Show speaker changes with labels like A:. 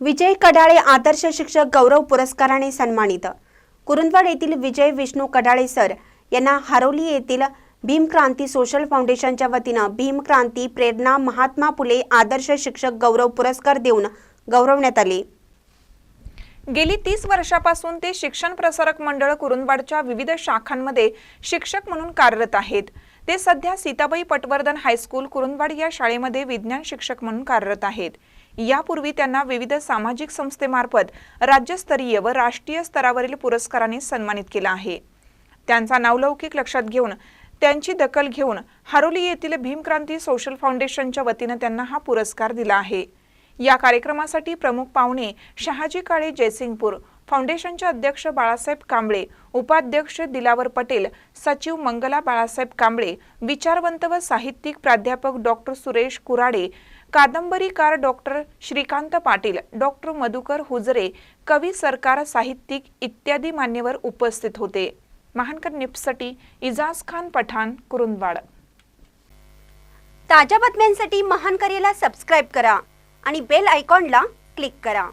A: विजय कडाळे आदर्श शिक्षक गौरव पुरस्काराने सन्मानित. कुरुंदवाड येथील विजय विष्णू कडाळे सर यांना हरोली येथील भीमक्रांती सोशल फाउंडेशनच्या वतीनं भीमक्रांती प्रेरणा महात्मा फुले आदर्श शिक्षक गौरव पुरस्कार देऊन गौरवण्यात आले.
B: गेली तीस वर्षापासून ते शिक्षण प्रसारक मंडळ कुरुंदवाडच्या विविध शाखांमध्ये शिक्षक म्हणून कार्यरत आहेत. ते सध्या सीताबाई पटवर्धन हायस्कूल कुरुंदवाड या शाळेमध्ये विज्ञान शिक्षक म्हणून कार्यरत आहेत. यापूर्वी त्यांना विविध सामाजिक संस्थेमार्फत राज्यस्तरीय व राष्ट्रीय स्तरावरील पुरस्काराने सन्मानित केलं आहे. त्यांचा नावलौकिक लक्षात घेऊन त्यांची दखल घेऊन हरोली येथील भीमक्रांती सोशल फाउंडेशनच्या वतीनं त्यांना हा पुरस्कार दिला आहे. या कार्यक्रमासाठी प्रमुख पाहुणे शहाजी काळे जयसिंगपूर फाउंडेशनचे अध्यक्ष बाळासाहेब कांबळे उपाध्यक्ष दिलावर पटेल सचिव मंगला बाळासाहेब कांबळे विचारवंत व साहित्यिक प्राध्यापक डॉक्टर सुरेश कुराडे कादंबरीकार डॉक्टर श्रीकांत पाटील डॉक्टर मधुकर हुजरे कवी सरकार साहित्यिक इत्यादी मान्यवर उपस्थित होते. महानकर निप्ससाठी इजाज खान पठाण कुरुंदवाड.
A: ताज्या बातम्यांसाठी महानकरेला सबस्क्राईब करा आणि बेल आयकॉनला क्लिक करा.